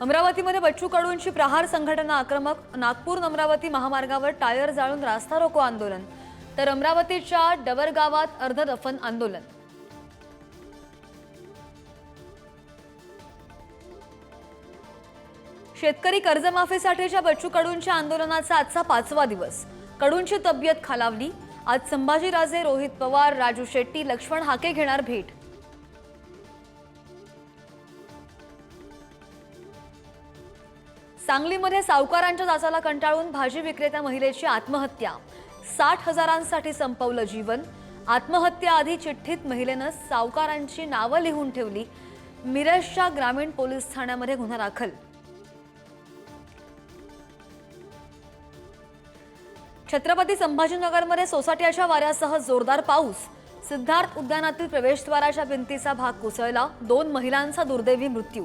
अमरावतीमध्ये बच्चू कडूंची प्रहार संघटना आक्रमक नागपूर अमरावती महामार्गावर टायर जाळून रास्ता रोको आंदोलन तर अमरावतीच्या डबरगावात अर्धदफन आंदोलन. शेतकरी कर्जमाफीसाठीच्या बच्चू कडूंच्या आंदोलनाचा आजचा पाचवा दिवस. कडूंची तब्येत खालावली. आज संभाजीराजे रोहित पवार राजू शेट्टी लक्ष्मण हाके घेणार भेट. सांगलीमध्ये सावकारांच्या जाचाला कंटाळून भाजी विक्रेत्या महिलेची आत्महत्या. साठ हजारांसाठी संपवलं जीवन. आत्महत्याआधी चिठ्ठीत महिलेनं सावकारांची नावं लिहून ठेवली. मिरजच्या ग्रामीण पोलीस ठाण्यामध्ये गुन्हा दाखल. छत्रपती संभाजीनगरमध्ये सोसाट्याच्या वाऱ्यासह जोरदार पाऊस. सिद्धार्थ उद्यानातील प्रवेशद्वाराच्या भिंतीचा भाग कोसळला. दोन महिलांचा दुर्दैवी मृत्यू.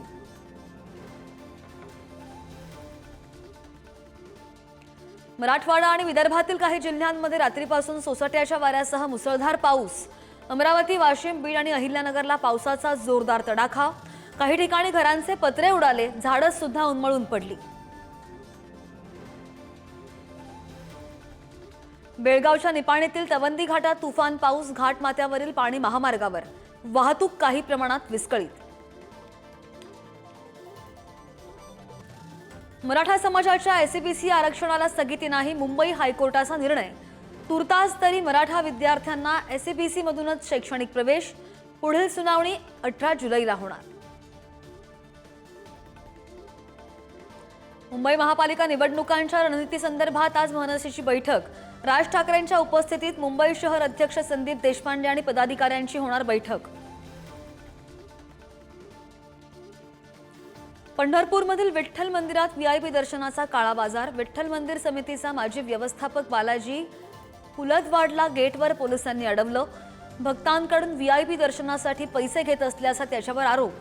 मराठवाडा आणि विदर्भातील काही जिल्ह्यांमध्ये रात्रीपासून सोसाट्याच्या वाऱ्यासह मुसळधार पाऊस. अमरावती वाशिम बीड आणि अहिल्यानगरला पावसाचा जोरदार तडाखा. काही ठिकाणी घरांचे पत्रे उडाले झाडं सुद्धा उन्मळून पडली. बेळगावच्या निपाणीतील तवंदी घाटात तुफान पाऊस घाटमाथ्यावरील पाणी महामार्गावर. वाहतूक काही प्रमाणात विस्कळीत. मराठा समाजाच्या एससीबीसी आरक्षणाला स्थगिती नाही मुंबई हायकोर्टाचा निर्णय. तुर्तास तरी मराठा विद्यार्थ्यांना एससीबीसी मधूनच शैक्षणिक प्रवेश पुढील सुनावणी अठरा जुलैला होणार. मुंबई महापालिका निवडणुकांच्या रणनीतीसंदर्भात आज मनसेची बैठक. राज ठाकरेंच्या उपस्थितीत मुंबई शहर अध्यक्ष संदीप देशपांडे आणि पदाधिकाऱ्यांची होणार बैठक. पंढरपूरमधील विठ्ठल मंदिरात वी आय पी दर्शनाचा काळा बाजार विठ्ठल मंदिर समितीचा माजी व्यवस्थापक बालाजी हुलदवाडला गेटवर पोलिसांनी अडवलं. भक्तांकडून वी आय पी दर्शनासाठी पैसे घेत असल्याचा त्याच्यावर आरोप.